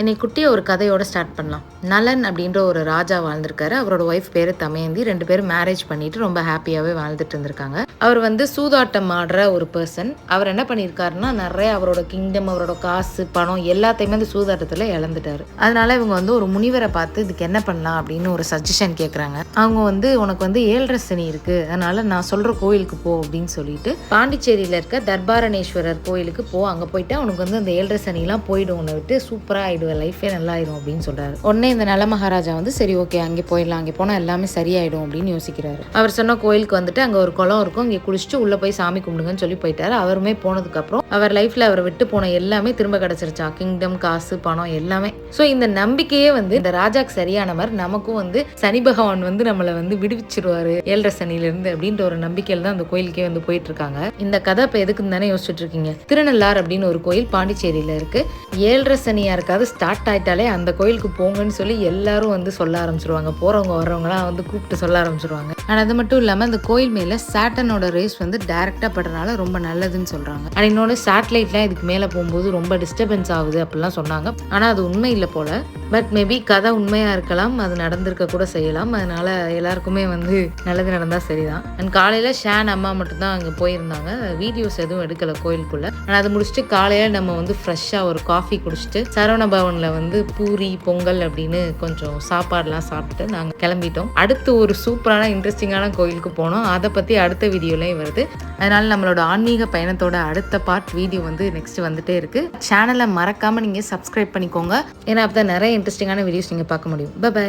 இன்னைக்கு குட்டியை ஒரு கதையோட ஸ்டார்ட் பண்ணலாம். நலன் அப்படின்ற ஒரு ராஜா வாழ்ந்திருக்காரு. அவரோட ஒய்ஃப் பேர் தமயந்தி. ரெண்டு பேரும் மேரேஜ் பண்ணிட்டு ரொம்ப ஹாப்பியாகவே வாழ்ந்துட்டு இருந்திருக்காங்க. அவர் வந்து சூதாட்டம் ஆடுற ஒரு பர்சன் அவர் என்ன பண்ணியிருக்காருன்னா நிறைய அவரோட கிங்டம் அவரோட காசு பணம் எல்லாத்தையுமே அந்த சூதாட்டத்தில் இழந்துட்டாரு. அதனால இவங்க வந்து ஒரு முனிவரை பார்த்து இதுக்கு என்ன பண்ணலாம்? அப்படின்னு ஒரு சஜஷன் கேட்குறாங்க அவங்க வந்து உனக்கு வந்து ஏழரை சனி இருக்கு. அதனால நான் சொல்ற கோயிலுக்கு போ அப்படின்னு சொல்லிட்டு பாண்டிச்சேரியில் இருக்க தர்பாரணேஸ்வரர் கோயிலுக்கு போ. அங்கே போயிட்டு அவனுக்கு வந்து அந்த ஏழரை சனிலாம் போயிடும். உன்னை விட்டு ஆகிடும் ஆயிடுவேன் லைஃபே நல்லாயிடும் அப்படின்னு சொல்றாரு. உடனே இந்த நல மகாராஜா வந்து சரி ஓகே அங்கே போயிடலாம். அங்கே போனால் எல்லாமே சரியாயிடும் அப்படின்னு யோசிக்கிறாரு. அவர் சொன்ன கோயிலுக்கு வந்துட்டு அங்கே ஒரு குளம் இருக்கும். இங்கே குளிச்சுட்டு உள்ள போய் சாமி கும்பிடுங்கன்னு சொல்லி போயிட்டாரு. அவருமே போனதுக்கு அப்புறம் அவர் லைஃப்பில் அவர் விட்டு போன எல்லாமே திரும்ப கிடைச்சிருச்சா? கிங்டம் காசு பணம் எல்லாமே. ஸோ இந்த நம்பிக்கையே வந்து இந்த ராஜாக்கு சரியான மாதிரி நமக்கும் வந்து சனி பகவான் வந்து நம்மளை வந்து விடுவிச்சிருவாரு ஏழரை சனியிலிருந்து அப்படின்ற ஒரு நம்பிக்கையில் தான் அந்த கோயிலுக்கே வந்து போயிட்டு இருக்காங்க இந்த கதை இப்போ எதுக்குன்னு தானே யோசிச்சுட்டு இருக்கீங்க? திருநள்ளார் அப்படின்னு ஒரு கோயில் பாண்டிச்சேரியில் இருக்கு. ஏழரை சனியா இருக்காது ஸ்டார்ட் ஆயிட்டாலே அந்த கோயிலுக்கு போங்கன்னு சொல்லி எல்லாரும் வந்து சொல்ல ஆரம்பிச்சிருவாங்க. போறவங்க வர்றவங்கலாம் வந்து கூப்பிட்டு சொல்ல ஆரம்பிச்சிருவாங்க. ஆனால் அது மட்டும் இல்லாமல் அந்த கோயில் மேலே சாட்டனோட ரேஸ் வந்து டைரக்டாக படுறதுனால ரொம்ப நல்லதுன்னு சொல்கிறாங்க அண்ட் இன்னொன்று சேட்டலைட்லாம் இதுக்கு மேலே போகும்போது ரொம்ப டிஸ்டர்பன்ஸ் ஆகுது அப்படிலாம் சொன்னாங்க. ஆனால் அது உண்மை இல்லை போல். பட் மேபி கதை உண்மையாக இருக்கலாம் அது நடந்திருக்க கூட செய்யலாம். அதனால் எல்லாருக்குமே வந்து நல்லது நடந்தால் சரிதான். அண்ட் காலையில் ஷேன் அம்மா மட்டும்தான் அங்கே போயிருந்தாங்க. வீடியோஸ் எதுவும் எடுக்கலை கோயிலுக்குள்ளே. ஆனால் அதை முடிச்சுட்டு காலையில் நம்ம வந்து ஃப்ரெஷ்ஷாக ஒரு காஃபி குடிச்சிட்டு சரவண பவனில் வந்து பூரி பொங்கல் அப்படின்னு கொஞ்சம் சாப்பாடுலாம் சாப்பிட்டு நாங்கள் கிளம்பிட்டோம். அடுத்து ஒரு சூப்பரான இன்ட்ரெஸ்டிங்கான கோயிலுக்கு போனோம். அதை பற்றி அடுத்த வீடியோலையும் வருது. அதனால் நம்மளோட ஆன்மீக பயணத்தோட அடுத்த பார்ட் வீடியோ வந்து நெக்ஸ்ட் வந்துட்டே இருக்குது சேனலை மறக்காமல் நீங்கள் சப்ஸ்கிரைப் பண்ணிக்கோங்க. ஏன்னா அப்போ நிறைய இன்ட்ரெஸ்டிங்கான வீடியோஸ் நீங்கள் பார்க்க முடியும். பை